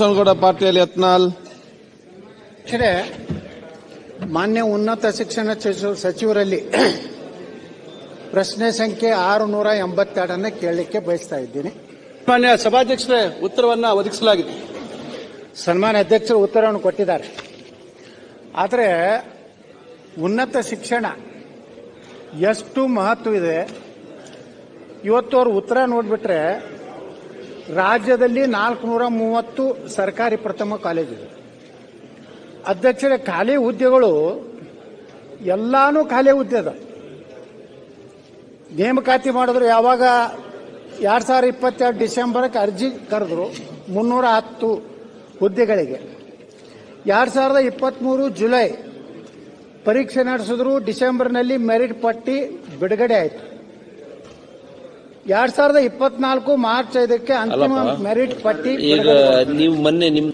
ಬಸವನಗೌಡ ಪಾಟೀಲ್ ಯತ್ನಾಲ್ ಮಾನ್ಯ ಉನ್ನತ ಶಿಕ್ಷಣ ಸಚಿವರಲ್ಲಿ ಪ್ರಶ್ನೆ ಸಂಖ್ಯೆ ಆರು ನೂರ ಎಂಬತ್ತೆರಡನ್ನ ಕೇಳಲಿಕ್ಕೆ ಬಯಸ್ತಾ ಇದ್ದೀನಿ. ಮಾನ್ಯ ಸಭಾಧ್ಯಕ್ಷರೇ ಉತ್ತರವನ್ನು ಒದಗಿಸಲಾಗಿದೆ. ಸನ್ಮಾನ್ಯ ಅಧ್ಯಕ್ಷರು ಉತ್ತರವನ್ನು ಕೊಟ್ಟಿದ್ದಾರೆ. ಆದರೆ ಉನ್ನತ ಶಿಕ್ಷಣ ಎಷ್ಟು ಮಹತ್ವ ಇದೆ? ಇವತ್ತು ಅವ್ರ ಉತ್ತರ ನೋಡಿಬಿಟ್ರೆ ರಾಜ್ಯದಲ್ಲಿ ನಾಲ್ಕುನೂರ ಮೂವತ್ತು ಸರ್ಕಾರಿ ಪ್ರಥಮ ಕಾಲೇಜಿದೆ ಅಧ್ಯಕ್ಷರ, ಖಾಲಿ ಹುದ್ದೆಗಳು ಎಲ್ಲಾನು ಖಾಲಿ ಹುದ್ದೆ ಅದ. ನೇಮಕಾತಿ ಮಾಡಿದ್ರು ಯಾವಾಗ ಎರಡ್ ಸಾವಿರ ಇಪ್ಪತ್ತೆರಡು ಡಿಸೆಂಬರ್ಗೆ ಅರ್ಜಿ ಕರೆದ್ರು ಮುನ್ನೂರ ಹತ್ತು ಹುದ್ದೆಗಳಿಗೆ. ಎರಡ್ ಸಾವಿರದ ಇಪ್ಪತ್ತ್ಮೂರು ಜುಲೈ ಪರೀಕ್ಷೆ ನಡೆಸಿದ್ರು ಡಿಸೆಂಬರ್ನಲ್ಲಿ ಮೆರಿಟ್ ಪಟ್ಟಿ ಬಿಡುಗಡೆ ಆಯಿತು. ಎರಡ್ ಸಾವಿರದ ಇಪ್ಪತ್ನಾಲ್ಕು ಮಾರ್ಚ್ ಐದಕ್ಕೆ ಅಂತಿಮ ಅಲ್ಲಪ್ಪ. ಮೆರಿಟ್ ಪಟ್ಟಿ ಈಗ. ನೀವು ಮೊನ್ನೆ ನಿಮ್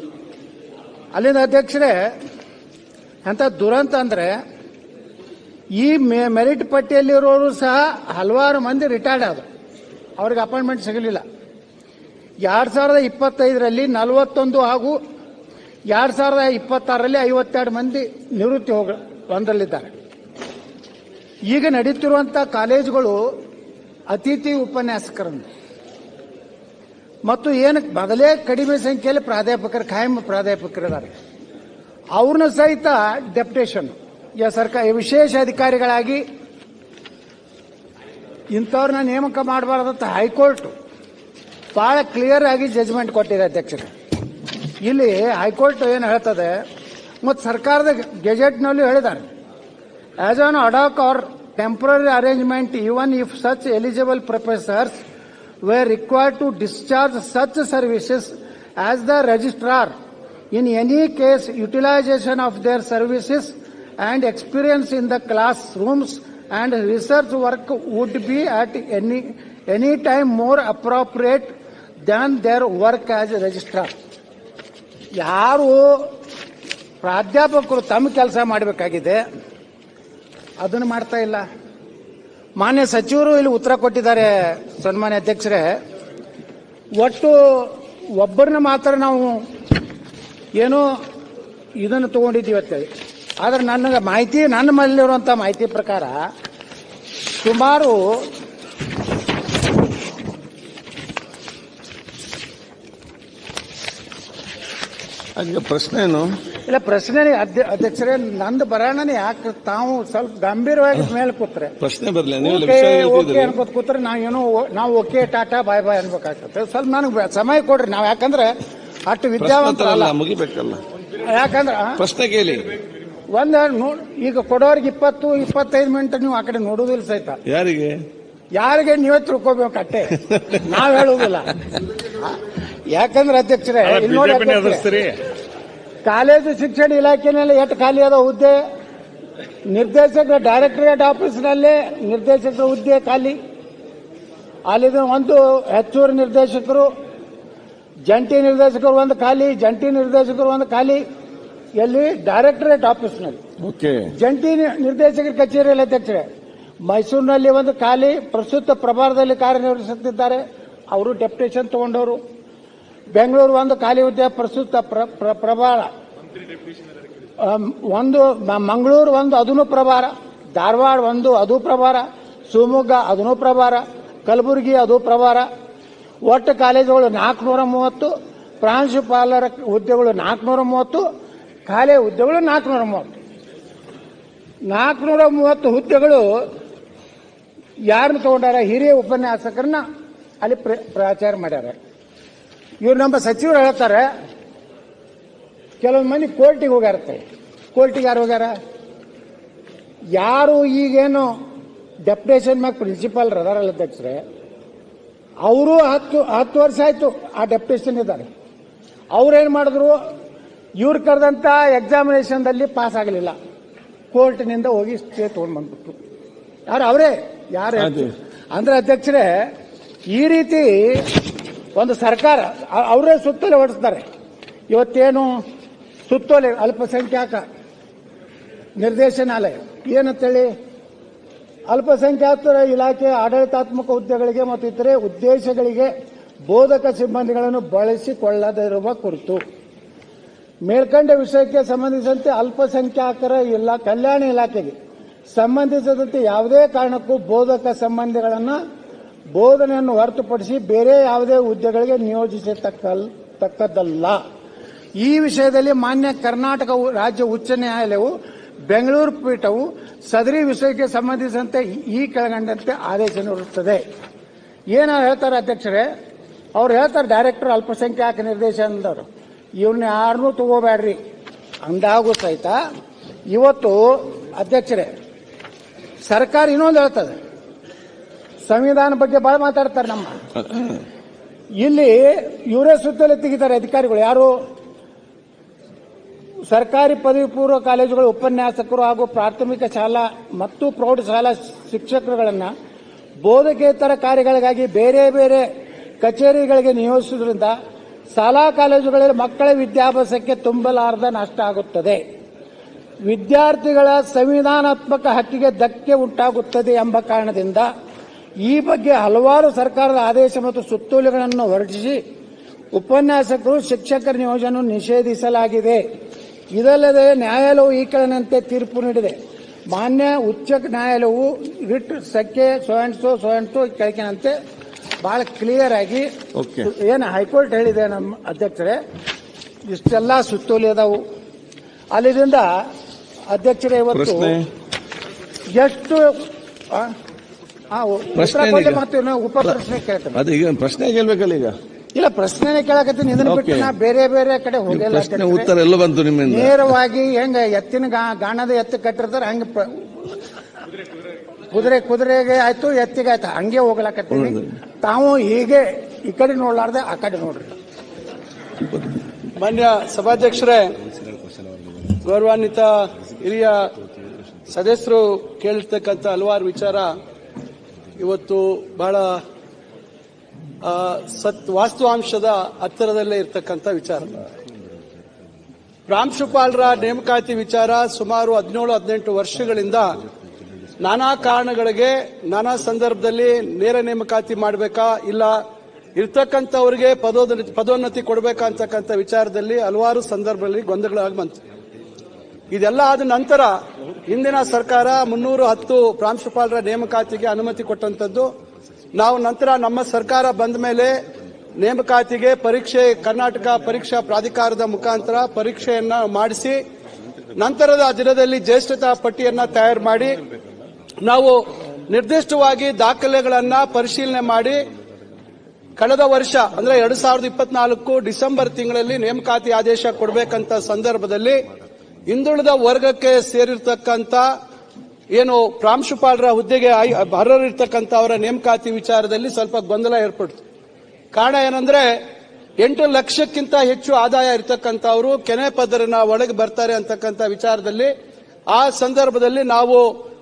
ಅಲ್ಲಿಂದ ಅಧ್ಯಕ್ಷರೇ ಅಂತ ದುರಂತ ಅಂದ್ರೆ ಈ ಮೆ- ಮೆರಿಟ್ ಪಟ್ಟಿಯಲ್ಲಿರೋರು ಸಹ ಹಲವಾರು ಮಂದಿ ರಿಟೈರ್ಡ್ ಆದರು ಅವ್ರಿಗೆ ಅಪಾಯಿಂಟ್ಮೆಂಟ್ ಸಿಗಲಿಲ್ಲ ಎರಡ್ ಸಾವಿರದ ಇಪ್ಪತ್ತೈದರಲ್ಲಿ ನಲವತ್ತೊಂದು ಹಾಗೂ ಎರಡ್ ಸಾವಿರದ ಇಪ್ಪತ್ತಾರರಲ್ಲಿ ಐವತ್ತೆರಡು ಮಂದಿ ನಿವೃತ್ತಿ ಹೋಗ ಒಂದರಲ್ಲಿದ್ದಾರೆ ಈಗ ನಡೀತಿರುವಂತಹ ಕಾಲೇಜುಗಳು ಅತಿಥಿ ಉಪನ್ಯಾಸಕರನ್ನು. ಮತ್ತು ಏನಕ್ಕೆ ಮೊದಲೇ ಕಡಿಮೆ ಸಂಖ್ಯೆಯಲ್ಲಿ ಪ್ರಾಧ್ಯಾಪಕರು, ಖಾಯಂ ಪ್ರಾಧ್ಯಾಪಕರಿದ್ದಾರೆ ಅವ್ರನ್ನ ಸಹಿತ ಡೆಪ್ಟೇಷನ್ ಸರ್ಕಾರ ವಿಶೇಷ ಅಧಿಕಾರಿಗಳಾಗಿ ಇಂಥವ್ರನ್ನ ನೇಮಕ ಮಾಡಬಾರ್ದಂತ ಹೈಕೋರ್ಟ್ ಬಹಳ ಕ್ಲಿಯರ್ ಆಗಿ ಜಜ್ಮೆಂಟ್ ಕೊಟ್ಟಿದೆ ಅಧ್ಯಕ್ಷರು. ಇಲ್ಲಿ ಹೈಕೋರ್ಟ್ ಏನು ಹೇಳ್ತದೆ, ಮತ್ತು ಸರ್ಕಾರದ ಗೆಜೆಟ್ನಲ್ಲಿ ಹೇಳಿದ್ದಾರೆ. As on ad hoc or temporary arrangement even if such eligible professors were required to discharge such services as the registrar. In any case, utilization of their services and experience in the classrooms and research work would be at any, any time more appropriate than their work as a registrar. ಯಾರು ಪ್ರಾಧ್ಯಾಪಕರು ತಮ್ಮ ಕೆಲಸ ಮಾಡಬೇಕಾಗಿದೆ ಅದನ್ನು ಮಾಡ್ತಾ ಇಲ್ಲ. ಮಾನ್ಯ ಸಚಿವರು ಇಲ್ಲಿ ಉತ್ತರ ಕೊಟ್ಟಿದ್ದಾರೆ ಸನ್ಮಾನ್ಯ ಅಧ್ಯಕ್ಷರೇ. ಒಟ್ಟು ಒಬ್ಬರನ್ನ ಮಾತ್ರ ನಾವು ಏನೋ ಇದನ್ನು ತಗೊಂಡಿದ್ದೀವಿ ಅಂತೇಳಿ ಆದ್ರೆ ನನಗೆ ಮಾಹಿತಿ, ನನ್ನ ಮೇಲಿರುವಂಥ ಮಾಹಿತಿ ಪ್ರಕಾರ ಸುಮಾರು ಈಗ ಪ್ರಶ್ನೆ ಏನು? ಇಲ್ಲ ಪ್ರಶ್ನೆ ಅಧ್ಯ- ಅಧ್ಯಕ್ಷರೇ ನಂದು ಬರೋಣ ಯಾಕೆ ತಾವು ಸ್ವಲ್ಪ ಗಂಭೀರವಾಗಿ ಮೇಲೆ ಕೂತ್ರೆ. ಪ್ರಶ್ನೆ ಬರಲಿ ನೀವು ಓಕೆ ಅನ್ಕೋತ ಕೂತ್ರೆ ನಾವು ಏನೋ ನಾವು ಓಕೆ ಟಾಟಾ ಬಾಯ್ ಬಾಯ್ ಅನ್ಬೇಕಾಗ್ತದೆ. ಸ್ವಲ್ಪ ನನಗೆ ಸಮಯ ಕೊಡ್ರಿ. ನಾವು ಯಾಕಂದ್ರೆ ಅಷ್ಟು ವಿದ್ಯಾವಂತ ವಿದ್ಯಾವಂತರಲ್ಲ. ಮುಗಿಬೇಕಲ್ಲ. ಯಾಕಂದ್ರೆ ಪ್ರಶ್ನೆ ಕೇಳಿ. ಒಂದ್ ಈಗ ಕೊಡೋರಿಗೆ ಇಪ್ಪತ್ತು ಇಪ್ಪತ್ತೈದು ಮಿನಿಟ್ ನೀವು ಆ ಕಡೆ ನೋಡುದಿಲ್ಲ ಸಹಿತ. ಯಾರಿಗೆ? ಯಾರಿಗೆ ನೀವೇ ತಿಳ್ಕೊಬೇಕು ಅಟ್ಟೆ. ನಾವು ಹೇಳುದಿಲ್ಲ. ಯಾಕಂದ್ರೆ ಅಧ್ಯಕ್ಷರೇ ಇಲ್ಲಿ ನೋಡಿ ಅಧ್ಯಕ್ಷರೇ, ಕಾಲೇಜು ಶಿಕ್ಷಣ ಇಲಾಖೆನಲ್ಲಿ ಎಷ್ಟು ಖಾಲಿ ಅದ ಹುದ್ದೆ? ನಿರ್ದೇಶಕರ ಡೈರೆಕ್ಟರೇಟ್ ಆಫೀಸ್ನಲ್ಲಿ ನಿರ್ದೇಶಕರ ಹುದ್ದೆ ಖಾಲಿ. ಅಲ್ಲಿದ ಒಂದು ಹೆಚ್ಚುವರಿ ನಿರ್ದೇಶಕರು ಜಂಟಿ ನಿರ್ದೇಶಕರು ಒಂದು ಖಾಲಿ ಜಂಟಿ ನಿರ್ದೇಶಕರು ಒಂದು ಖಾಲಿ. ಎಲ್ಲಿ? ಡೈರೆಕ್ಟರೇಟ್ ಆಫೀಸ್ನಲ್ಲಿ. ಓಕೆ. ಜಂಟಿ ನಿ- ನಿರ್ದೇಶಕರ ಕಚೇರಿಯಲ್ಲಿ ಅಧ್ಯಕ್ಷರೇ. ಮೈಸೂರಿನಲ್ಲಿ ಒಂದು ಖಾಲಿ ಪ್ರಸ್ತುತ ಪ್ರಭಾರದಲ್ಲಿ ಕಾರ್ಯನಿರ್ವಹಿಸುತ್ತಿದ್ದಾರೆ. ಅವರು ಡೆಪ್ಯುಟೇಷನ್ ತಗೊಂಡವರು. ಬೆಂಗಳೂರು ಒಂದು ಖಾಲಿ ಹುದ್ದೆ ಪ್ರಸ್ತುತ ಪ್ರ- ಪ್ರ- ಪ್ರಭಾರ ಒಂದು ಮಂಗಳೂರು ಒಂದು ಅದೂ ಪ್ರಭಾರ, ಧಾರವಾಡ ಒಂದು ಅದು ಪ್ರಭಾರ, ಶಿವಮೊಗ್ಗ ಅದೂ ಪ್ರಭಾರ, ಕಲಬುರಗಿ ಅದು ಪ್ರಭಾರ. ಒಟ್ಟು ಕಾಲೇಜುಗಳು ನಾಲ್ಕುನೂರ ಮೂವತ್ತು, ಪ್ರಾಂಶುಪಾಲರ ಹುದ್ದೆಗಳು ನಾಲ್ಕುನೂರ ಮೂವತ್ತು, ಖಾಲಿ ಹುದ್ದೆಗಳು ನಾಲ್ಕುನೂರ ಮೂವತ್ತು. ನಾಲ್ಕುನೂರ ಮೂವತ್ತು ಹುದ್ದೆಗಳು ಯಾರನ್ನು ತಗೊಂಡಾರ? ಹಿರಿಯ ಉಪನ್ಯಾಸಕರನ್ನ ಅಲ್ಲಿ ಪ್ರ- ಪ್ರಚಾರ ಮಾಡ್ಯಾರ. ಇವ್ರು ನಮ್ಮ ಸಚಿವರು ಹೇಳ್ತಾರೆ ಕೆಲವೊಂದು ಮಂದಿ ಕೋರ್ಟಿಗೆ ಹೋಗ್ಯಾರತ್ತೆ. ಕೋರ್ಟಿಗೆ ಯಾರು ಹೋಗ್ಯಾರ? ಯಾರು ಈಗೇನು ಡೆಪ್ಯುಟೇಷನ್ ಮ್ಯಾಗ ಪ್ರಿನ್ಸಿಪಾಲ್ ಅದಾರಲ್ಲ ಅಧ್ಯಕ್ಷರೆ ಅವರು ಹತ್ತು ಹತ್ತು ವರ್ಷ ಆಯಿತು ಆ ಡೆಪ್ಯುಟೇಷನ್ ಇದ್ದಾರೆ ಅವ್ರೇನು ಮಾಡಿದ್ರು? ಇವ್ರು ಕರೆದಂತ ಎಕ್ಸಾಮಿನೇಷನ್ದಲ್ಲಿ ಪಾಸ್ ಆಗಲಿಲ್ಲ. ಕೋರ್ಟ್ನಿಂದ ಹೋಗಿ ಸ್ಟೇ ತಗೊಂಡ್ ಬಂದ್ಬಿಟ್ಟು ಯಾರು ಅವರೇ? ಯಾರು ಅದೇ. ಅಂದ್ರೆ ಅಧ್ಯಕ್ಷರೇ ಈ ರೀತಿ ಒಂದು ಸರ್ಕಾರ ಅವರೇ ಸುತ್ತೋಲೆ ಹೊಡಿಸ್ತಾರೆ ಇವತ್ತೇನು ಸುತ್ತೋಲೆ ಅಲ್ಪಸಂಖ್ಯಾತ ನಿರ್ದೇಶನಾಲಯ, ಏನಂತೇಳಿ? ಅಲ್ಪಸಂಖ್ಯಾತರ ಇಲಾಖೆ ಆಡಳಿತಾತ್ಮಕ ಹುದ್ದೆಗಳಿಗೆ ಮತ್ತು ಇತರೆ ಉದ್ದೇಶಗಳಿಗೆ ಬೋಧಕ ಸಿಬ್ಬಂದಿಗಳನ್ನು ಬಳಸಿಕೊಳ್ಳದಿರುವ ಕುರಿತು. ಮೇಲ್ಕಂಡ ವಿಷಯಕ್ಕೆ ಸಂಬಂಧಿಸಿದಂತೆ ಅಲ್ಪಸಂಖ್ಯಾತರ ಇಲ್ಲ, ಕಲ್ಯಾಣ ಇಲಾಖೆಗೆ ಸಂಬಂಧಿಸಿದಂತೆ ಯಾವುದೇ ಕಾರಣಕ್ಕೂ ಬೋಧಕ ಸಂಬಂಧಿಗಳನ್ನು ಬೋಧನೆಯನ್ನು ಹೊರತುಪಡಿಸಿ ಬೇರೆ ಯಾವುದೇ ಹುದ್ದೆಗಳಿಗೆ ನಿಯೋಜಿಸತಕ್ಕದ್ದಲ್ಲ ಈ ವಿಷಯದಲ್ಲಿ ಮಾನ್ಯ ಕರ್ನಾಟಕ ರಾಜ್ಯ ಉಚ್ಚ ನ್ಯಾಯಾಲಯವು ಬೆಂಗಳೂರು ಪೀಠವು ಸದರಿ ವಿಷಯಕ್ಕೆ ಸಂಬಂಧಿಸಿದಂತೆ ಈ ಕೆಳಗಂಡಂತೆ ಆದೇಶ ನೀಡುತ್ತದೆ ಏನ ಹೇಳ್ತಾರೆ ಅಧ್ಯಕ್ಷರೇ? ಅವ್ರು ಹೇಳ್ತಾರೆ ಡೈರೆಕ್ಟರ್ ಅಲ್ಪಸಂಖ್ಯಾತ ನಿರ್ದೇಶನದವರು ಇವ್ರನ್ನ ಯಾರನ್ನೂ ತಗೋಬೇಡ್ರಿ. ಅಂದಾಗೂ ಸಹಿತ ಇವತ್ತು ಅಧ್ಯಕ್ಷರೇ, ಸರ್ಕಾರ ಇನ್ನೊಂದು ಹೇಳ್ತದೆ. ಸಂವಿಧಾನ ಬಗ್ಗೆ ಬಹಳ ಮಾತಾಡ್ತಾರೆ ನಮ್ಮ. ಇಲ್ಲಿ ಇವರೇ ಸುತ್ತಲೇ ತೆಗಿತಾರೆ ಅಧಿಕಾರಿಗಳು. ಯಾರು? ಸರ್ಕಾರಿ ಪದವಿ ಪೂರ್ವ ಕಾಲೇಜುಗಳ, ಉಪನ್ಯಾಸಕರು ಹಾಗೂ ಪ್ರಾಥಮಿಕ ಶಾಲಾ ಮತ್ತು ಪ್ರೌಢಶಾಲಾ ಶಿಕ್ಷಕರುಗಳನ್ನ ಬೋಧಕೇತರ ಕಾರ್ಯಗಳಿಗಾಗಿ ಬೇರೆ ಬೇರೆ ಕಚೇರಿಗಳಿಗೆ ನಿಯೋಜಿಸುವುದರಿಂದ ಶಾಲಾ ಕಾಲೇಜುಗಳಲ್ಲಿ ಮಕ್ಕಳ ವಿದ್ಯಾಭ್ಯಾಸಕ್ಕೆ ತುಂಬಲಾರದ ನಷ್ಟ ಆಗುತ್ತದೆ. ವಿದ್ಯಾರ್ಥಿಗಳ ಸಂವಿಧಾನಾತ್ಮಕ ಹಕ್ಕಿಗೆ ಧಕ್ಕೆ ಉಂಟಾಗುತ್ತದೆ ಎಂಬ ಕಾರಣದಿಂದ ಈ ಬಗ್ಗೆ ಹಲವಾರು ಸರ್ಕಾರದ ಆದೇಶ ಮತ್ತು ಸುತ್ತೋಲೆಗಳನ್ನು ಹೊರಡಿಸಿ ಉಪನ್ಯಾಸಕರು ಶಿಕ್ಷಕರ ನಿಯೋಜನೆ ನಿಷೇಧಿಸಲಾಗಿದೆ. ಇದಲ್ಲದೆ ನ್ಯಾಯಾಲಯವು ಈ ಕೆಳನಂತೆ ತೀರ್ಪು ನೀಡಿದೆ. ಮಾನ್ಯ ಉಚ್ಚ ನ್ಯಾಯಾಲಯವು ರಿಟ್ ಸಕ್ಕೆ ಸೊಯಂಟು ಸೊಯಂಟು ಕೆಳಕಿನಂತೆ ಬಹಳ ಕ್ಲಿಯರ್ ಆಗಿ. ಏನು ಹೈಕೋರ್ಟ್ ಹೇಳಿದೆ ನಮ್ಮ ಅಧ್ಯಕ್ಷರೇ ಇಷ್ಟೆಲ್ಲ ಸುತ್ತೋಲೆ ಅದಾವು. ಅಲ್ಲಿಂದ ಅಧ್ಯಕ್ಷರೇ ಇವತ್ತು ಎಷ್ಟು ಪ್ರಶ್ನೆ ಕೊಡ್ಲಿ ಈಗ? ಮತ್ತೆ ಇನ್ನೂ ಉಪ ಪ್ರಶ್ನೆ ಕೇಳ್ತೇನೆ. ಅದು ಈಗ ಪ್ರಶ್ನೆ ಕೇಳ್ಬೇಕಲ್ಲ ಈಗ? ಇಲ್ಲ ಪ್ರಶ್ನೆನೇ ಕೇಳಕತ್ತೀನಿ. ಇದನ್ನ ಬಿಟ್ಟು. ನಾ ಬೇರೆ ಬೇರೆ ಕಡೆ ಹೋಗಿಲ್ಲ ಪ್ರಶ್ನೆ ಉತ್ತರ ಎಲ್ಲ ಬಂತು ನಿಮ್ಮಿಂದ. ನೇರವಾಗಿ ಹೆಂಗ ಎತ್ತಿನ ಗಾ- ಗಾಣದ ಎತ್ತು ಕಟ್ಟಿರ್ತಾರ ಹಂಗ ಕುದುರೆ ಕುದುರೆಗೆ ಆಯ್ತು ಎತ್ತಿಗೆ ಆಯ್ತು. ಹಂಗೆ ಹೋಗ್ಲಾಕತ್ತೀನಿ. ತಾವು ಹೀಗೆ ಈ ಕಡೆ ನೋಡ್ಲಾರ್ದೆ ಆ ಕಡೆ ನೋಡ್ರಿ. ಮಾನ್ಯ ಸಭಾಧ್ಯಕ್ಷರೇ ಗೌರವಾನ್ವಿತ ಹಿರಿಯ ಸದಸ್ಯರು ಕೇಳಿರ್ತಕ್ಕಂಥ ಹಲವಾರು ವಿಚಾರ ಇವತ್ತು ಬಹಳ ಸತ್, ವಾಸ್ತವಾಂಶದ ಹತ್ತಿರದಲ್ಲೇ ಇರತಕ್ಕಂಥ ವಿಚಾರ. ಪ್ರಾಂಶುಪಾಲರ ನೇಮಕಾತಿ ವಿಚಾರ ಸುಮಾರು ಹದಿನೇಳು, ಹದಿನೆಂಟು ವರ್ಷಗಳಿಂದ ನಾನಾ ಕಾರಣಗಳಿಗೆ ನಾನಾ ಸಂದರ್ಭದಲ್ಲಿ ನೇರ ನೇಮಕಾತಿ ಮಾಡಬೇಕಾ, ಇಲ್ಲ ಇರ್ತಕ್ಕಂಥವರಿಗೆ ಪದೋನ್ನತಿ ಕೊಡಬೇಕಾ ಅಂತಕ್ಕಂಥ ವಿಚಾರದಲ್ಲಿ ಹಲವಾರು ಸಂದರ್ಭದಲ್ಲಿ ಗೊಂದಲಗಳಾಗಿ ಬಂತು. ಇದೆಲ್ಲ ಆದ ನಂತರ ಹಿಂದಿನ ಸರ್ಕಾರ ಮುನ್ನೂರು ಹತ್ತು ಪ್ರಾಂಶುಪಾಲರ ನೇಮಕಾತಿಗೆ ಅನುಮತಿ ಕೊಟ್ಟಂತದ್ದು ನಾವು ನಂತರ ನಮ್ಮ ಸರ್ಕಾರ ಬಂದ ಮೇಲೆ ನೇಮಕಾತಿಗೆ ಪರೀಕ್ಷೆ, ಕರ್ನಾಟಕ ಪರೀಕ್ಷಾ ಪ್ರಾಧಿಕಾರದ ಮುಖಾಂತರ ಪರೀಕ್ಷೆಯನ್ನ ಮಾಡಿಸಿ, ನಂತರದ ದಿನದಲ್ಲಿ ಜ್ಯೇಷ್ಠತಾ ಪಟ್ಟಿಯನ್ನ ತಯಾರು ಮಾಡಿ, ನಾವು ನಿರ್ದಿಷ್ಟವಾಗಿ ದಾಖಲೆಗಳನ್ನ ಪರಿಶೀಲನೆ ಮಾಡಿ, ಕಳೆದ ವರ್ಷ, ಅಂದ್ರೆ ಎರಡ್ ಸಾವಿರದ ಇಪ್ಪತ್ನಾಲ್ಕು ಡಿಸೆಂಬರ್ ತಿಂಗಳಲ್ಲಿ ನೇಮಕಾತಿ ಆದೇಶ ಕೊಡಬೇಕಂತ ಸಂದರ್ಭದಲ್ಲಿ ಹಿಂದುಳಿದ ವರ್ಗಕ್ಕೆ ಸೇರಿರ್ತಕ್ಕಂಥ ಏನು ಪ್ರಾಂಶುಪಾಲರ ಹುದ್ದೆಗೆ ಅರ್ಹರಿರ್ತಕ್ಕಂಥ ಅವರ ನೇಮಕಾತಿ ವಿಚಾರದಲ್ಲಿ ಸ್ವಲ್ಪ ಗೊಂದಲ ಏರ್ಪಡ್ತು. ಕಾರಣ ಏನಂದ್ರೆ ಎಂಟು ಲಕ್ಷಕ್ಕಿಂತ ಹೆಚ್ಚು ಆದಾಯ ಇರತಕ್ಕಂಥವರು ಕೆನೆ ಪದರನ ಒಳಗೆ ಬರ್ತಾರೆ ಅಂತಕ್ಕಂಥ ವಿಚಾರದಲ್ಲಿ ಆ ಸಂದರ್ಭದಲ್ಲಿ ನಾವು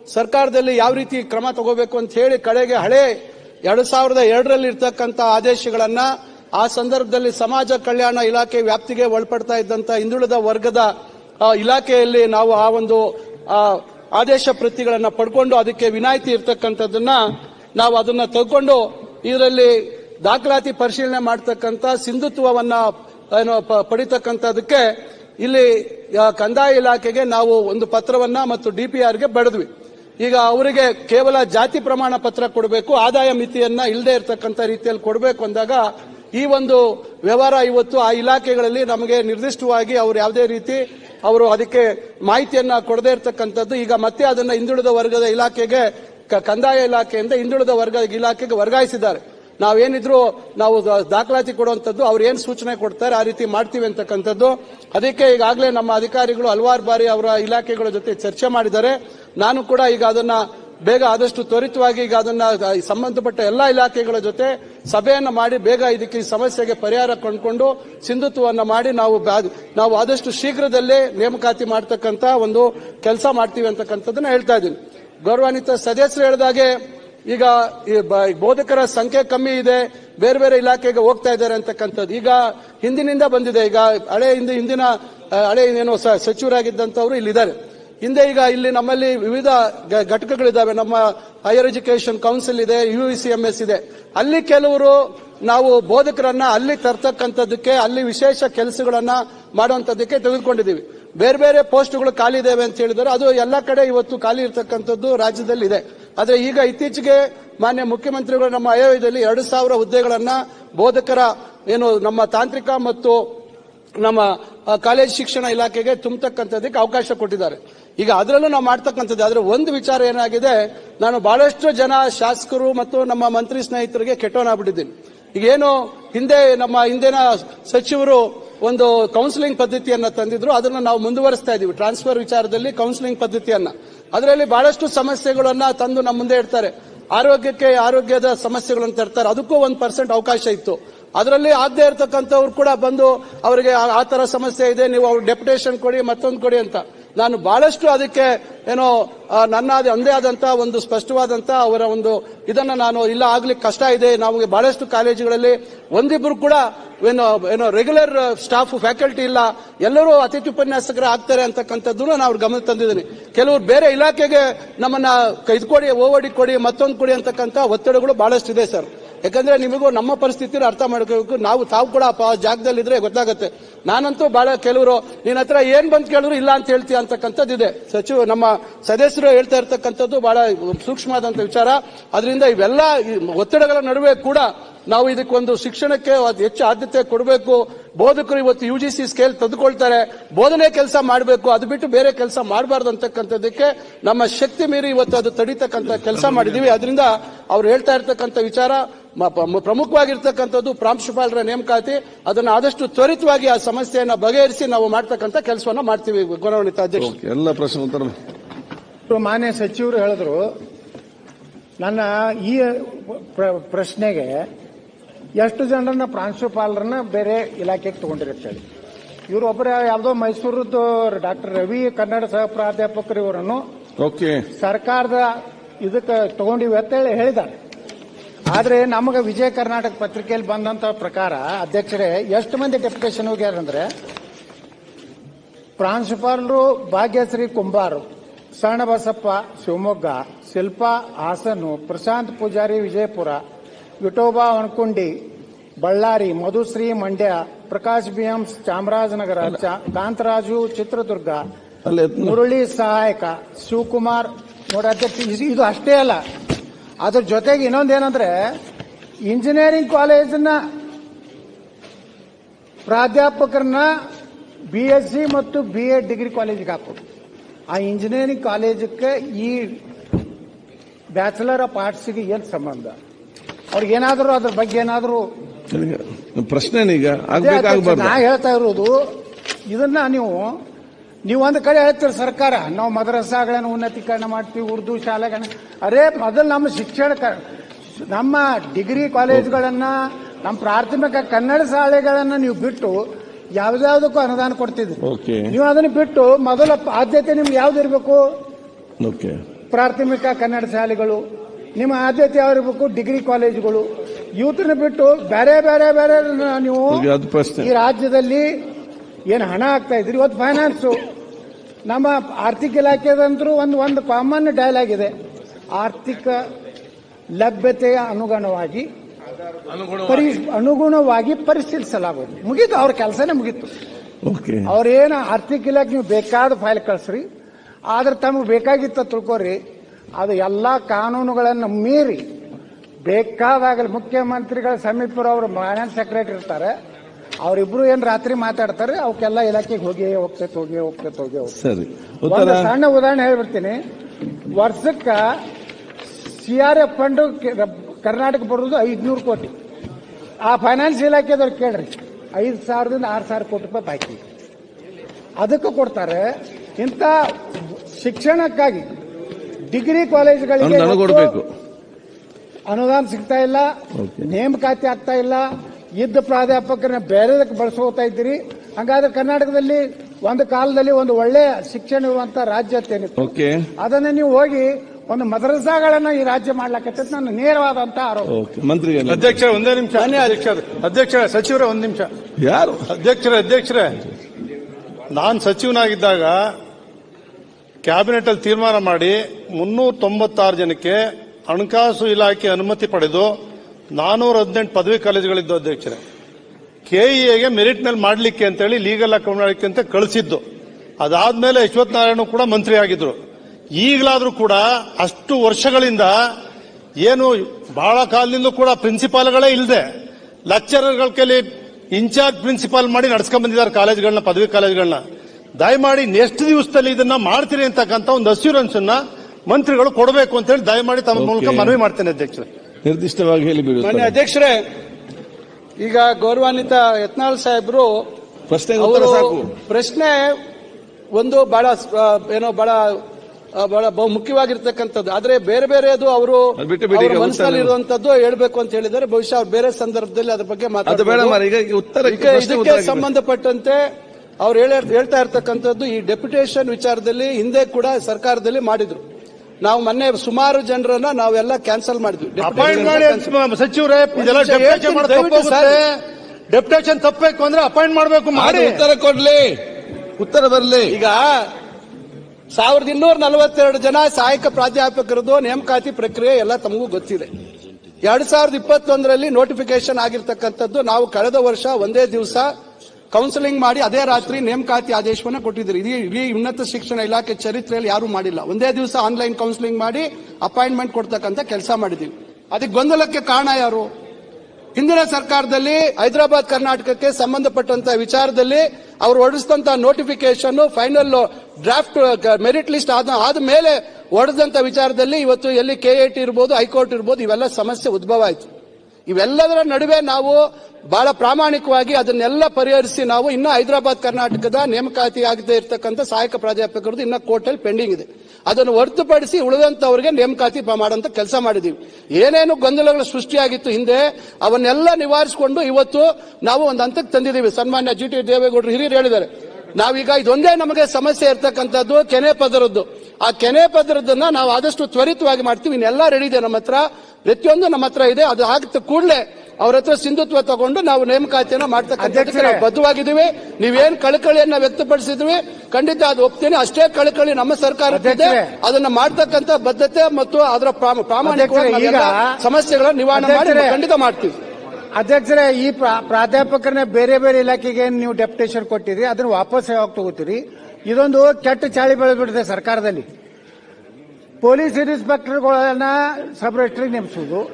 ಸರ್ಕಾರದಲ್ಲಿ ಯಾವ ರೀತಿ ಕ್ರಮ ತಗೋಬೇಕು ಅಂತ ಹೇಳಿ ಕಡೆಗೆ ಹಳೆ ಎರಡ್ ಸಾವಿರದ ಎರಡರಲ್ಲಿ ಇರ್ತಕ್ಕಂಥ ಆದೇಶಗಳನ್ನ ಆ ಸಂದರ್ಭದಲ್ಲಿ ಸಮಾಜ ಕಲ್ಯಾಣ ಇಲಾಖೆ ವ್ಯಾಪ್ತಿಗೆ ಒಳಪಡ್ತಾ ಇದ್ದಂಥ ಹಿಂದುಳಿದ ವರ್ಗದ ಇಲಾಖೆಯಲ್ಲಿ ನಾವು ಆ ಒಂದು ಆದೇಶ ಪ್ರತಿಗಳನ್ನು ಪಡ್ಕೊಂಡು ಅದಕ್ಕೆ ವಿನಾಯಿತಿ ಇರ್ತಕ್ಕಂಥದ್ದನ್ನ ನಾವು ಅದನ್ನ ತಗೊಂಡು ಇದರಲ್ಲಿ ದಾಖಲಾತಿ ಪರಿಶೀಲನೆ ಮಾಡತಕ್ಕಂಥ ಸಿಂಧುತ್ವವನ್ನ ಏನು ಪಡಿತಕ್ಕಂಥದಕ್ಕೆ ಇಲ್ಲಿ ಕಂದಾಯ ಇಲಾಖೆಗೆ ನಾವು ಒಂದು ಪತ್ರವನ್ನ ಮತ್ತು ಡಿಪಿಆರ್ಗೆ ಬರೆದ್ವಿ. ಈಗ ಅವರಿಗೆ ಕೇವಲ ಜಾತಿ ಪ್ರಮಾಣ ಪತ್ರ ಕೊಡಬೇಕು, ಆದಾಯ ಮಿತಿಯನ್ನ ಇಲ್ಲದೆ ಇರತಕ್ಕಂಥ ರೀತಿಯಲ್ಲಿ ಕೊಡಬೇಕು ಅಂದಾಗ ಈ ಒಂದು ವ್ಯವಹಾರ ಇವತ್ತು ಆ ಇಲಾಖೆಗಳಲ್ಲಿ ನಮಗೆ ನಿರ್ದಿಷ್ಟವಾಗಿ ಅವರು ಯಾವುದೇ ರೀತಿ ಅವರು ಅದಕ್ಕೆ ಮಾಹಿತಿಯನ್ನ ಕೊಡದೇ ಇರತಕ್ಕಂಥದ್ದು. ಈಗ ಮತ್ತೆ ಅದನ್ನ ಹಿಂದುಳಿದ ವರ್ಗದ ಇಲಾಖೆಗೆ ಕಂದಾಯ ಇಲಾಖೆಯಿಂದ ಹಿಂದುಳಿದ ವರ್ಗ ಇಲಾಖೆಗೆ ವರ್ಗಾಯಿಸಿದ್ದಾರೆ. ನಾವೇನಿದ್ರು ನಾವು ದಾಖಲಾತಿ ಕೊಡುವಂಥದ್ದು, ಅವ್ರು ಏನು ಸೂಚನೆ ಕೊಡ್ತಾರೆ ಆ ರೀತಿ ಮಾಡ್ತೀವಿ ಅಂತಕ್ಕಂಥದ್ದು. ಅದಕ್ಕೆ ಈಗಾಗಲೇ ನಮ್ಮ ಅಧಿಕಾರಿಗಳು ಹಲವಾರು ಬಾರಿ ಅವರ ಇಲಾಖೆಗಳ ಜೊತೆ ಚರ್ಚೆ ಮಾಡಿದ್ದಾರೆ. ನಾನು ಕೂಡ ಈಗ ಅದನ್ನ ಬೇಗ ಆದಷ್ಟು ತ್ವರಿತವಾಗಿ ಈಗ ಅದನ್ನ ಸಂಬಂಧಪಟ್ಟ ಎಲ್ಲಾ ಇಲಾಖೆಗಳ ಜೊತೆ ಸಭೆಯನ್ನು ಮಾಡಿ ಬೇಗ ಇದಕ್ಕೆ ಈ ಸಮಸ್ಯೆಗೆ ಪರಿಹಾರ ಕಂಡುಕೊಂಡು ಸಿಂಧುತ್ವವನ್ನು ಮಾಡಿ ನಾವು ನಾವು ಆದಷ್ಟು ಶೀಘ್ರದಲ್ಲೇ ನೇಮಕಾತಿ ಮಾಡ್ತಕ್ಕಂತ ಒಂದು ಕೆಲಸ ಮಾಡ್ತೀವಿ ಅಂತಕ್ಕಂಥದ್ದನ್ನ ಹೇಳ್ತಾ ಇದ್ದೀನಿ. ಗೌರವಾನ್ವಿತ ಸದಸ್ಯರು ಹೇಳಿದಾಗೆ ಈಗ ಬೋಧಕರ ಸಂಖ್ಯೆ ಕಮ್ಮಿ ಇದೆ, ಬೇರೆ ಬೇರೆ ಇಲಾಖೆಗೆ ಹೋಗ್ತಾ ಇದ್ದಾರೆ ಅಂತಕ್ಕಂಥದ್ದು. ಈಗ ಹಿಂದಿನಿಂದ ಬಂದಿದೆ. ಈಗ ಹಳೆ ಹಿಂದೆ, ಹಿಂದಿನ ಹಳೆ ಏನೋ ಸಚಿವರಾಗಿದ್ದಂಥವ್ರು ಇಲ್ಲಿದ್ದಾರೆ. ಹಿಂದೆ ಈಗ ಇಲ್ಲಿ ನಮ್ಮಲ್ಲಿ ವಿವಿಧ ಘಟಕಗಳಿದ್ದಾವೆ. ನಮ್ಮ ಹೈಯರ್ ಎಜುಕೇಶನ್ ಕೌನ್ಸಿಲ್ ಇದೆ ಯು ಸಿ ಎಂ ಎಸ್ ಇದೆ. ಅಲ್ಲಿ ಕೆಲವರು ನಾವು ಬೋಧಕರನ್ನ ಅಲ್ಲಿ ತರ್ತಕ್ಕಂಥದ್ದಕ್ಕೆ, ಅಲ್ಲಿ ವಿಶೇಷ ಕೆಲಸಗಳನ್ನ ಮಾಡುವಂಥದ್ದಕ್ಕೆ ತೆಗೆದುಕೊಂಡಿದ್ದೀವಿ. ಬೇರೆ ಬೇರೆ ಪೋಸ್ಟ್ಗಳು ಖಾಲಿ ಇದಾವೆ ಅಂತ ಹೇಳಿದರೆ ಅದು ಎಲ್ಲ ಕಡೆ ಇವತ್ತು ಖಾಲಿ ಇರತಕ್ಕಂಥದ್ದು ರಾಜ್ಯದಲ್ಲಿ ಇದೆ ಆದರೆ ಈಗ ಇತ್ತೀಚೆಗೆ ಮಾನ್ಯ ಮುಖ್ಯಮಂತ್ರಿಗಳು ನಮ್ಮ ಆಯೋಗದಲ್ಲಿ ಎರಡು ಸಾವಿರ ಹುದ್ದೆಗಳನ್ನ ಬೋಧಕರ ಏನು ನಮ್ಮ ತಾಂತ್ರಿಕ ಮತ್ತು ನಮ್ಮ ಕಾಲೇಜ್ ಶಿಕ್ಷಣ ಇಲಾಖೆಗೆ ತುಂಬತಕ್ಕಂಥದ್ದಕ್ಕೆ ಅವಕಾಶ ಕೊಟ್ಟಿದ್ದಾರೆ. ಈಗ ಅದರಲ್ಲೂ ನಾವು ಮಾಡ್ತಕ್ಕಂಥದ್ದು, ಆದರೆ ಒಂದು ವಿಚಾರ ಏನಾಗಿದೆ, ನಾನು ಬಹಳಷ್ಟು ಜನ ಶಾಸಕರು ಮತ್ತು ನಮ್ಮ ಮಂತ್ರಿ ಸ್ನೇಹಿತರಿಗೆ ಕೆಟ್ಟೋನಾಗ್ಬಿಟ್ಟಿದ್ದೀನಿ ಈಗ ಏನು, ಹಿಂದೆ ನಮ್ಮ ಹಿಂದಿನ ಸಚಿವರು ಒಂದು ಕೌನ್ಸಿಲಿಂಗ್ ಪದ್ಧತಿಯನ್ನ ತಂದಿದ್ರು, ಅದನ್ನು ನಾವು ಮುಂದುವರಿಸ್ತಾ ಇದ್ದೀವಿ ಟ್ರಾನ್ಸ್ಫರ್ ವಿಚಾರದಲ್ಲಿ ಕೌನ್ಸಿಲಿಂಗ್ ಪದ್ಧತಿಯನ್ನ. ಅದರಲ್ಲಿ ಬಹಳಷ್ಟು ಸಮಸ್ಯೆಗಳನ್ನ ತಂದು ನಮ್ಮ ಮುಂದೆ ಇಡ್ತಾರೆ. ಆರೋಗ್ಯಕ್ಕೆ ಆರೋಗ್ಯದ ಸಮಸ್ಯೆಗಳನ್ನು ತರ್ತಾರೆ. ಅದಕ್ಕೂ ಒಂದು ಪರ್ಸೆಂಟ್ ಅವಕಾಶ ಇತ್ತು. ಅದರಲ್ಲಿ ಆದ್ದೇ ಇರತಕ್ಕಂಥವ್ರು ಕೂಡ ಬಂದು ಅವರಿಗೆ ಆ- ತರ ಸಮಸ್ಯೆ ಇದೆ, ನೀವು ಅವ್ರ ಡೆಪ್ಯುಟೇಷನ್ ಕೊಡಿ, ಮತ್ತೊಂದು ಕೊಡಿ ಅಂತ. ನಾನು ಬಹಳಷ್ಟು ಅದಕ್ಕೆ ಏನೋ ನನ್ನ ಅದೇ ಆದಂತ ಒಂದು ಸ್ಪಷ್ಟವಾದಂತ ಅವರ ಒಂದು ಇದನ್ನ ನಾನು ಇಲ್ಲ ಆಗ್ಲಿಕ್ಕೆ ಕಷ್ಟ ಇದೆ. ನಮಗೆ ಬಹಳಷ್ಟು ಕಾಲೇಜುಗಳಲ್ಲಿ ಒಂದಿಬ್ರು ಕೂಡ ಏನು, ಏನೋ ರೆಗ್ಯುಲರ್ ಸ್ಟಾಫ್ ಫ್ಯಾಕಲ್ಟಿ ಇಲ್ಲ. ಎಲ್ಲರೂ ಅತಿಥಿ ಉಪನ್ಯಾಸಕರು ಆಗ್ತಾರೆ ಅಂತಕ್ಕಂಥದ್ದನ್ನು ನಾವು ಗಮನ ತಂದಿದ್ದೀನಿ. ಕೆಲವರು ಬೇರೆ ಇಲಾಖೆಗೆ ನಮ್ಮನ್ನ ಇದು ಕೊಡಿ ಓವಡಿ ಕೊಡಿ, ಮತ್ತೊಂದು ಕೊಡಿ ಅಂತಕ್ಕಂಥ ಒತ್ತಡಗಳು ಬಹಳಷ್ಟು ಇದೆ ಸರ್. ಯಾಕಂದ್ರೆ ನಿಮಗೂ ನಮ್ಮ ಪರಿಸ್ಥಿತಿ ಅರ್ಥ ಮಾಡ್ಕೋಬೇಕು ನಾವು ತಾವು ಕೂಡ ಆ ಜಾಗದಲ್ಲಿ ಇದ್ರೆ ಗೊತ್ತಾಗುತ್ತೆ. ನಾನಂತೂ ಬಹಳ ಕೆಲವರು, ನಿನ್ನ ಹತ್ರ ಏನ್ ಬಂದ್ ಕೇಳಿದ್ರು ಇಲ್ಲ ಅಂತ ಹೇಳ್ತೀಯ ಅಂತಕ್ಕಂಥದ್ದು ಇದೆ. ಸಚಿವ, ನಮ್ಮ ಸದಸ್ಯರು ಹೇಳ್ತಾ ಇರ್ತಕ್ಕಂಥದ್ದು ಬಹಳ ಸೂಕ್ಷ್ಮವಾದಂತ ವಿಚಾರ. ಅದರಿಂದ ಇವೆಲ್ಲ ಒತ್ತಡಗಳ ನಡುವೆ ಕೂಡ ನಾವು ಇದಕ್ಕೊಂದು ಶಿಕ್ಷಣಕ್ಕೆ ಹೆಚ್ಚು ಆದ್ಯತೆ ಕೊಡಬೇಕು. ಬೋಧಕರು ಇವತ್ತು ಯು ಜಿ ಸಿ ಸ್ಕೇಲ್ ತಂದುಕೊಳ್ತಾರೆ ಬೋಧನೆ ಕೆಲಸ ಮಾಡಬೇಕು. ಅದು ಬಿಟ್ಟು ಬೇರೆ ಕೆಲಸ ಮಾಡಬಾರ್ದು ಅಂತಕ್ಕಂಥದ್ದಕ್ಕೆ ನಮ್ಮ ಶಕ್ತಿ ಮೀರಿ ಇವತ್ತು ಅದು ತಡಿತಕ್ಕಂಥ ಕೆಲಸ ಮಾಡಿದ್ದೀವಿ. ಅದರಿಂದ ಅವ್ರು ಹೇಳ್ತಾ ಇರ್ತಕ್ಕಂಥ ವಿಚಾರ ಪ್ರಮುಖವಾಗಿರ್ತಕ್ಕಂಥದ್ದು ಪ್ರಾಂಶುಪಾಲರ ನೇಮಕಾತಿ. ಅದನ್ನು ಆದಷ್ಟು ತ್ವರಿತವಾಗಿ ಆ ಸಮಸ್ಯೆಯನ್ನು ಬಗೆಹರಿಸಿ ನಾವು ಮಾಡ್ತಕ್ಕಂಥ ಕೆಲಸವನ್ನು ಮಾಡ್ತೀವಿ ಗೌರವಾನ್ವಿತ ಅಧ್ಯಕ್ಷ. ಎಲ್ಲ ಪ್ರಶ್ನೆ ಮಾನ್ಯ ಸಚಿವರು ಹೇಳಿದ್ರು ನನ್ನ ಈ ಪ್ರ- ಪ್ರಶ್ನೆಗೆ ಎಷ್ಟು ಜನರನ್ನ ಪ್ರಾಂಶುಪಾಲರನ್ನ ಬೇರೆ ಇಲಾಖೆಗೆ ತಗೊಂಡಿರುತ್ತೇಳಿ ಇವರು ಒಬ್ಬರ ಯಾವುದೋ ಮೈಸೂರದ್ದು ಡಾಕ್ಟರ್ ರವಿ ಕನ್ನಡ ಸಹ ಪ್ರಾಧ್ಯಾಪಕರು ಇವರನ್ನು ಸರ್ಕಾರದ ಇದಕ್ಕೆ ತಗೊಂಡಿವಿ ಅಂತೇಳಿ ಹೇಳಿದ್ದಾರೆ. ಆದರೆ ನಮಗೆ ವಿಜಯ ಕರ್ನಾಟಕ ಪತ್ರಿಕೆಯಲ್ಲಿ ಬಂದಂತ ಪ್ರಕಾರ ಅಧ್ಯಕ್ಷರೇ ಎಷ್ಟು ಮಂದಿ ಡೆಪ್ಯುಟೇಷನ್ ಹೋಗ್ಯಾರಂದ್ರೆ ಪ್ರಾಂಶುಪಾಲರು ಭಾಗ್ಯಶ್ರೀ ಕುಂಬಾರು ಸಣ್ಣಬಸಪ್ಪ ಶಿವಮೊಗ್ಗ ಶಿಲ್ಪಾ ಹಾಸನು ಪ್ರಶಾಂತ್ ಪೂಜಾರಿ ವಿಜಯಪುರ ವಿಠೋಬಾ ಅನ್ಕುಂಡಿ ಬಳ್ಳಾರಿ ಮಧುಶ್ರೀ ಮಂಡ್ಯ ಪ್ರಕಾಶ್ ಬಿಎಂ ಚಾಮರಾಜನಗರ ಕಾಂತರಾಜು ಚಿತ್ರದುರ್ಗ ಮುರಳಿ ಸಹಾಯಕ ಶಿವಕುಮಾರ್ ನೋಡಿ ಅಧ್ಯಕ್ಷ ಇದು- ಇದು ಅಷ್ಟೇ ಅಲ್ಲ. ಅದ್ರ ಜೊತೆಗೆ ಇನ್ನೊಂದೇನಂದ್ರೆ ಇಂಜಿನಿಯರಿಂಗ್ ಕಾಲೇಜನ್ನ ಪ್ರಾಧ್ಯಾಪಕರನ್ನ ಬಿ ಎಸ್ ಸಿ ಮತ್ತು ಬಿ ಎಡ್ ಡಿಗ್ರಿ ಕಾಲೇಜಿಗೆ ಹಾಕೋದು ಆ ಇಂಜಿನಿಯರಿಂಗ್ ಕಾಲೇಜಕ್ಕೆ ಈ ಬ್ಯಾಚುಲರ್ ಆಫ್ ಆರ್ಟ್ಸ್ಗೆ ಏನು ಸಂಬಂಧ? ಅವ್ರಿಗೆ ಏನಾದರೂ ಅದ್ರ ಬಗ್ಗೆ ಏನಾದರೂ ಈಗ ಪ್ರಶ್ನೆನೀಗ ಆಗ್ಬೇಕಾಗ್ಬಾರ್ದು ನಾ ಹೇಳ್ತಾ ಇರೋದು ಇದನ್ನ ನೀವು ನೀವು ಒಂದು ಕಡೆ ಹೇಳ್ತೀರಿ ಸರ್ಕಾರ ನಾವು ಮದ್ರಸಾಗಳನ್ನ ಉನ್ನತೀಕರಣ ಮಾಡ್ತೀವಿ ಉರ್ದು ಶಾಲೆಗಳನ್ನ. ಅರೇ ಮೊದಲು ನಮ್ಮ ಶಿಕ್ಷಣ ನಮ್ಮ ಡಿಗ್ರಿ ಕಾಲೇಜ್ಗಳನ್ನ ನಮ್ಮ ಪ್ರಾಥಮಿಕ ಕನ್ನಡ ಶಾಲೆಗಳನ್ನ ನೀವು ಬಿಟ್ಟು ಯಾವ್ದಾವ್ದಕ್ಕೂ ಅನುದಾನ ಕೊಡ್ತಿದ್ರಿ ನೀವು ಅದನ್ನ ಬಿಟ್ಟು ಮೊದಲ ಆದ್ಯತೆ ನಿಮ್ಗೆ ಯಾವ್ದು ಇರಬೇಕು? ಪ್ರಾಥಮಿಕ ಕನ್ನಡ ಶಾಲೆಗಳು. ನಿಮ್ಮ ಆದ್ಯತೆ ಯಾವ ಇರಬೇಕು ಡಿಗ್ರಿ ಕಾಲೇಜುಗಳು. ಯೂತ್ನ ಬಿಟ್ಟು ಬೇರೆ ಬೇರೆ ಬೇರೆ ನೀವು ಈ ರಾಜ್ಯದಲ್ಲಿ ಏನು ಹಣ ಆಗ್ತಾ ಇದ್ರಿ ಇವತ್ತು ಫೈನಾನ್ಸು ನಮ್ಮ ಆರ್ಥಿಕ ಇಲಾಖೆದಂತರೂ ಒಂದು ಒಂದು ಕಾಮನ್ ಡೈಲಾಗ್ ಇದೆ. ಆರ್ಥಿಕ ಲಭ್ಯತೆಯ ಅನುಗುಣವಾಗಿ ಅನುಗುಣವಾಗಿ. ಪರಿಶೀಲಿಸಲಾಗುವುದು. ಮುಗೀತು ಅವ್ರ ಕೆಲಸನೇ ಮುಗೀತು. ಓಕೆ. ಅವ್ರೇನು ಆರ್ಥಿಕ ಇಲಾಖೆ ನೀವು ಬೇಕಾದ ಫೈಲ್ ಕಳಿಸ್ರಿ. ಆದ್ರೆ ತಮಗೆ ಬೇಕಾಗಿತ್ತ ತಿಳ್ಕೊರಿ. ಅದು ಎಲ್ಲ ಕಾನೂನುಗಳನ್ನು ಮೀರಿ ಬೇಕಾದಾಗಲಿ ಮುಖ್ಯಮಂತ್ರಿಗಳ ಸಮೀಪರು ಅವರು ಫೈನಾನ್ಸ್ ಸೆಕ್ರೆಟರಿ ಇರ್ತಾರೆ. ಅವರಿಬ್ರು ಏನ್ ರಾತ್ರಿ ಮಾತಾಡ್ತಾರೆ ಅವಕ್ಕೆಲ್ಲ ಇಲಾಖೆಗೆ ಹೋಗಿ ಹೋಗ್ತೈತೆ ಹೋಗಿ ಹೋಗ್ತೈತೆ ಹೋಗಿ ಹೋಗ್ತೈತೆ. ಸರಿ. ಒಂದು ಸಣ್ಣ ಉದಾಹರಣೆ ಹೇಳ್ಬಿಡ್ತೀನಿ. ವರ್ಷಕ್ಕ C R F fund Karnataka ಬರೋದು ಐದ್ನೂರು ಕೋಟಿ. ಆ ಫೈನಾನ್ಸ್ ಇಲಾಖೆದವ್ರು ಕೇಳ್ರಿ ಐದು ಸಾವಿರದಿಂದ ಆರು ಸಾವಿರ ಕೋಟಿ ರೂಪಾಯಿ ಬಾಕಿ. ಅದಕ್ಕೂ ಕೊಡ್ತಾರೆ. ಇಂಥ ಶಿಕ್ಷಣಕ್ಕಾಗಿ ಡಿಗ್ರಿ ಕಾಲೇಜುಗಳಿಗೆ ಅನುದಾನ ಸಿಗ್ತಾ ಇಲ್ಲ ನೇಮಕಾತಿ ಆಗ್ತಾ ಇಲ್ಲ ಇದ್ದ ಪ್ರಾಧ್ಯಾಪಕರನ್ನ ಬೇರೆದಕ್ಕೆ ಬಳಸೋತಾ ಇದ್ದೀರಿ. ಹಂಗಾದ್ರೆ ಕರ್ನಾಟಕದಲ್ಲಿ ಒಂದು ಕಾಲದಲ್ಲಿ ಒಂದು ಒಳ್ಳೆ ಶಿಕ್ಷಣ ಇರುವಂತ ರಾಜ್ಯ ಅದನ್ನ ನೀವು ಹೋಗಿ ಒಂದು ಮದ್ರಸಾಗಳನ್ನ ಈ ರಾಜ್ಯ ಮಾಡ್ಲಾಕತ್ತ ನನ್ನ ನೇರವಾದಂತ ಆರೋಪ. ಮಂತ್ರಿ ಮಂತ್ರಿಗಳು ಅಧ್ಯಕ್ಷ ಒಂದೇ ನಿಮಿಷ. ಅಧ್ಯಕ್ಷ ಅಧ್ಯಕ್ಷ ಸಚಿವರ ಒಂದ್ ನಿಮಿಷ. ಯಾರು? ಅಧ್ಯಕ್ಷರ ಅಧ್ಯಕ್ಷರೇ. ನಾನ್ ಸಚಿವನಾಗಿದ್ದಾಗ ಕ್ಯಾಬಿನೆಟ್ ಅಲ್ಲಿ ತೀರ್ಮಾನ ಮಾಡಿ ಮುನ್ನೂರ ತೊಂಬತ್ತಾರು ಜನಕ್ಕೆ ಹಣಕಾಸು ಇಲಾಖೆ ಅನುಮತಿ ಪಡೆದು ನಾನೂರ ಹದಿನೆಂಟು ಪದವಿ ಕಾಲೇಜುಗಳಿದ್ದು ಅಧ್ಯಕ್ಷರೇ. ಕೆಇಎಗೆ ಮೆರಿಟ್ ಮೇಲೆ ಮಾಡಲಿಕ್ಕೆ ಅಂತೇಳಿ ಲೀಗಲ್ ಅಕೌಂಟ್ ಅಂತ ಕಳಿಸಿದ್ದು. ಅದಾದ್ಮೇಲೆ ಅಶ್ವತ್ ನಾರಾಯಣ ಕೂಡ ಮಂತ್ರಿ ಆಗಿದ್ರು. ಈಗಲಾದರೂ ಕೂಡ ಅಷ್ಟು ವರ್ಷಗಳಿಂದ ಏನು ಬಹಳ ಕಾಲದಿಂದ ಕೂಡ ಪ್ರಿನ್ಸಿಪಾಲ್ಗಳೇ ಇಲ್ಲದೆ ಲೆಕ್ಚರರ್ಗಳ ಕೈಲಿ ಇನ್ಚಾರ್ಜ್ ಪ್ರಿನ್ಸಿಪಾಲ್ ಮಾಡಿ ನಡ್ಸ್ಕೊಂಡ್ ಬಂದಿದ್ದಾರೆ ಕಾಲೇಜ್ಗಳನ್ನ, ಪದವಿ ಕಾಲೇಜ್ಗಳನ್ನ. ದಯಮಾಡಿ ನೆಕ್ಸ್ಟ್ ದಿವಸದಲ್ಲಿ ಇದನ್ನ ಮಾಡ್ತೀರಿ ಅಂತಕ್ಕಂಥ ಒಂದು ಅಸ್ಯೂರೆನ್ಸ್ ಅನ್ನ ಮಂತ್ರಿಗಳು ಕೊಡಬೇಕು ಅಂತ ಹೇಳಿ ದಯಮಾಡಿ ತಮ್ಮ ಮೂಲಕ ಮನವಿ ಮಾಡ್ತೇನೆ ಅಧ್ಯಕ್ಷರೇ. ನಿರ್ದಿಷ್ಟವಾಗಿ ಹೇಳಿ ಮಾನ್ಯ ಬಿಡುತ್ತಾರೆ ಅಧ್ಯಕ್ಷರೇ ಈಗ ಗೌರವಾನ್ವಿತ ಯತ್ನಾಳ್ ಸಾಹೇಬ್ರು ಪ್ರಶ್ನೆ ಉತ್ತರ ಸಾಕು. ಪ್ರಶ್ನೆ ಒಂದು ಬಹಳ ಏನೋ ಬಹಳ ಬಹಳ ಬಹು ಮುಖ್ಯವಾಗಿರ್ತಕ್ಕಂಥದ್ದು. ಆದ್ರೆ ಬೇರೆ ಬೇರೆದು ಅವರು ಅದು ಅವರು ಬಿಡಿ, ಮನಸ್ಸಿನಲ್ಲಿ ಇರುವಂತದ್ದು ಹೇಳ್ಬೇಕು ಅಂತ ಹೇಳಿದ್ದಾರೆ. ಬಹುಶಃ ಅವ್ರು ಬೇರೆ ಸಂದರ್ಭದಲ್ಲಿ ಅದ್ರ ಬಗ್ಗೆ ಬೇಡ ಪ್ರಶ್ನೆ ಇದಕ್ಕೆ ಉತ್ತರ ಸಂಬಂಧಪಟ್ಟಂತೆ ಅವ್ರು ಹೇಳ ಹೇಳ್ತಾ ಇರ್ತಕ್ಕಂಥದ್ದು ಈ ಡೆಪ್ಯುಟೇಷನ್ ವಿಚಾರದಲ್ಲಿ ಹಿಂದೆ ಕೂಡ ಸರ್ಕಾರದಲ್ಲಿ ಮಾಡಿದ್ರು. ನಾವು ಮೊನ್ನೆ ಸುಮಾರು ಜನರನ್ನ ನಾವೆಲ್ಲ ಕ್ಯಾನ್ಸಲ್ ಮಾಡಿದ್ವಿ. ಸಚಿವರೇ ಡೆಪ್ಯುಟೇಷನ್ ತಪ್ಪಬೇಕು ಅಂದ್ರೆ ಅಪಾಯಿಂಟ್ ಮಾಡಬೇಕು ಮಾಡಿ. ಉತ್ತರ ಕೊಡ್ಲಿ. ಉತ್ತರ ಬರಲಿ. ಈಗ ಸಾವಿರದ ಇನ್ನೂರ ನಲವತ್ತೆರಡು ಜನ ಸಹಾಯಕ ಪ್ರಾಧ್ಯಾಪಕರದು ನೇಮಕಾತಿ ಪ್ರಕ್ರಿಯೆ ಎಲ್ಲ ತಮಗೂ ಗೊತ್ತಿದೆ. ಎರಡ್ ಸಾವಿರದ ಇಪ್ಪತ್ತೊಂದರಲ್ಲಿ ನೋಟಿಫಿಕೇಶನ್ ಆಗಿರ್ತಕ್ಕಂಥದ್ದು ನಾವು ಕಳೆದ ವರ್ಷ ಒಂದೇ ದಿವಸ ಕೌನ್ಸಿಲಿಂಗ್ ಮಾಡಿ ಅದೇ ರಾತ್ರಿ ನೇಮಕಾತಿ ಆದೇಶವನ್ನು ಕೊಟ್ಟಿದ್ದೀರಿ. ಇಡೀ ಇಡೀ ಉನ್ನತ ಶಿಕ್ಷಣ ಇಲಾಖೆ ಚರಿತ್ರೆಯಲ್ಲಿ ಯಾರೂ ಮಾಡಿಲ್ಲ. ಒಂದೇ ದಿವಸ ಆನ್ಲೈನ್ ಕೌನ್ಸಿಲಿಂಗ್ ಮಾಡಿ ಅಪಾಯಿಂಟ್ಮೆಂಟ್ ಕೊಡ್ತಕ್ಕಂಥ ಕೆಲಸ ಮಾಡಿದ್ದೀವಿ. ಅದಕ್ಕೆ ಗೊಂದಲಕ್ಕೆ ಕಾರಣ ಯಾರು? ಹಿಂದಿನ ಸರ್ಕಾರದಲ್ಲಿ ಹೈದರಾಬಾದ್ ಕರ್ನಾಟಕಕ್ಕೆ ಸಂಬಂಧಪಟ್ಟಂತ ವಿಚಾರದಲ್ಲಿ ಅವರು ಹೊರಡಿಸಿದಂತ notification final draft merit list ಆದ ಮೇಲೆ ಹೊಡೆದಂತ ವಿಚಾರದಲ್ಲಿ ಇವತ್ತು ಎಲ್ಲಿ ಕೆ ಎ ಟಿ ಇರ್ಬೋದು ಹೈಕೋರ್ಟ್ ಇರ್ಬೋದು, ಇವೆಲ್ಲ ಸಮಸ್ಯೆ ಉದ್ಭವ ಆಯ್ತು. ಇವೆಲ್ಲದರ ನಡುವೆ ನಾವು ಬಹಳ ಪ್ರಾಮಾಣಿಕವಾಗಿ ಅದನ್ನೆಲ್ಲ ಪರಿಹರಿಸಿ ನಾವು ಇನ್ನ ಹೈದರಾಬಾದ್, ಕರ್ನಾಟಕದ ನೇಮಕಾತಿ ಆಗದೆ ಇರತಕ್ಕಂಥ ಸಹಾಯಕ ಪ್ರಾಧ್ಯಾಪಕರದ್ದು ಇನ್ನ ಕೋರ್ಟಲ್ಲಿ ಪೆಂಡಿಂಗ್ ಇದೆ. ಅದನ್ನು ಹೊರತುಪಡಿಸಿ ಉಳಿದಂತವರಿಗೆ ನೇಮಕಾತಿ ಮಾಡೋಂಥ ಕೆಲಸ ಮಾಡಿದೀವಿ ಏನೇನು ಗೊಂದಲಗಳು ಸೃಷ್ಟಿಯಾಗಿತ್ತು ಹಿಂದೆ, ಅವನ್ನೆಲ್ಲ ನಿವಾರಿಸಿಕೊಂಡು ಇವತ್ತು ನಾವು ಒಂದು ಹಂತಕ್ಕೆ ತಂದಿದ್ದೀವಿ. ಸನ್ಮಾನ್ಯ ಜಿ ಟಿ ದೇವೇಗೌಡರು ಹಿರಿಯರು ಹೇಳಿದ್ದಾರೆ. ನಾವೀಗ ಇದೊಂದೇ ನಮಗೆ ಸಮಸ್ಯೆ ಇರ್ತಕ್ಕಂಥದ್ದು ಕೆನೆ ಪದರದ್ದು. ಆ ಕೆನೆ ಪದರದನ್ನ ನಾವು ಆದಷ್ಟು ತ್ವರಿತವಾಗಿ ಮಾಡ್ತೀವಿ. ಇನ್ನೆಲ್ಲ ರೆಡಿ ಇದೆ ನಮ್ಮ ಹತ್ರ. ಪ್ರತಿಯೊಂದು ನಮ್ಮ ಹತ್ರ ಇದೆ. ಅದು ಆಗುತ್ತೆ ಕೂಡಲೇ ಅವ್ರ ಹತ್ರ ಸಿಂಧುತ್ವ ತಗೊಂಡು ನಾವು ನೇಮಕಾತಿಯನ್ನ ಮಾಡ್ತಕ್ಕಂಥ ಬದ್ಧವಾಗಿದ್ದೀವಿ. ನೀವೇನು ಕಳಕಳಿಯನ್ನ ವ್ಯಕ್ತಪಡಿಸಿದ್ವಿ? ಖಂಡಿತ ಅದು ಒಪ್ತೀನಿ. ಅಷ್ಟೇ ಕಳಕಳಿ ನಮ್ಮ ಸರ್ಕಾರಕ್ಕಿದೆ. ಅದನ್ನ ಮಾಡ್ತಕ್ಕಂಥ ಬದ್ಧತೆ ಮತ್ತು ಅದರ ಪ್ರಾಮಾಣಿಕ ಸಮಸ್ಯೆಗಳ ನಿವಾರಣೆ ಮಾಡಿ. ಖಂಡಿತ ಮಾಡ್ತೀವಿ. ಅಧ್ಯಕ್ಷರೇ, ಈ ಪ್ರಾ- ಪ್ರಾಧ್ಯಾಪಕರನ್ನ ಬೇರೆ ಬೇರೆ ಇಲಾಖೆಗೆ ನೀವು ಡೆಪ್ಯುಟೇಷನ್ ಕೊಟ್ಟಿರಿ ಅದನ್ನ ವಾಪಸ್ ಯಾವಾಗ ತಗೋತೀರಿ? ಇದೊಂದು ಕೆಟ್ಟ ಚಾಳಿ ಬೆಳೆದ್ಬಿಟ್ಟಿದೆ ಸರ್ಕಾರದಲ್ಲಿ. ಪೊಲೀಸ್ ಇನ್ಸ್ಪೆಕ್ಟರ್ಗಳನ್ನ ಸಬ್ ರಿಜಿಸ್ಟ್ರಿಗೆ ನೇಮಿಸುವುದು,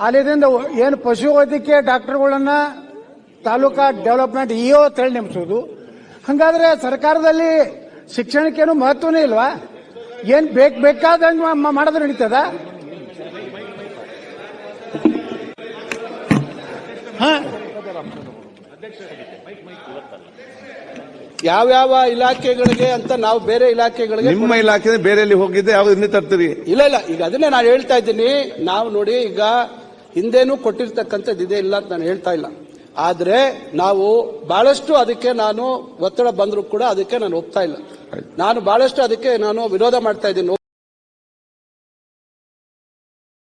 ಅಲ್ಲಿಂದ ಏನು ಪಶುವೈದ್ಯಕೀಯ ಡಾಕ್ಟರ್ಗಳನ್ನ ತಾಲೂಕಾ ಡೆವಲಪ್ಮೆಂಟ್ ಇಒ ಹೇಳಿ ನೇಮಿಸುವುದು. ಹಂಗಾದ್ರೆ ಸರ್ಕಾರದಲ್ಲಿ ಶಿಕ್ಷಣಕ್ಕೇನು ಮಹತ್ವನೇ ಇಲ್ವಾ? ಏನ್ ಬೇಕು, ಬೇಕಾದಂಗೆ ಮಾಡಿದ್ರೆ ಮಾಡೋದು ನಡೀತದ? ಯಾವ್ಯಾವ ಇಲಾಖೆಗಳಿಗೆ ಅಂತ ನಾವು ಬೇರೆ ಇಲಾಖೆಗಳಿಗೆ ನಿಮ್ಮ ಇಲಾಖೆ ಬೇರೆಲ್ಲಿ ಹೋಗಿದ್ದೆ ಯಾವ ಇನ್ನೇ ತರ್ತೀರಿ? ಇಲ್ಲ ಇಲ್ಲ ಈಗ ಅದನ್ನೇ ನಾನು ಹೇಳ್ತಾ ಇದ್ದೀನಿ. ನಾವು ನೋಡಿ ಈಗ ಹಿಂದೆನೂ ಕೊಟ್ಟಿರ್ತಕ್ಕಂಥದ್ದು ಇದೆ ಇಲ್ಲ ಅಂತ ನಾನು ಹೇಳ್ತಾ ಇಲ್ಲ. ಆದ್ರೆ ನಾವು ಬಹಳಷ್ಟು ಅದಕ್ಕೆ ನಾನು ಒತ್ತಡ ಬಂದರೂ ಕೂಡ ಅದಕ್ಕೆ ನಾನು ಒಪ್ತಾ ಇಲ್ಲ. ನಾನು ಬಹಳಷ್ಟು ಅದಕ್ಕೆ ನಾನು ವಿರೋಧ ಮಾಡ್ತಾ ಇದ್ದೀನಿ.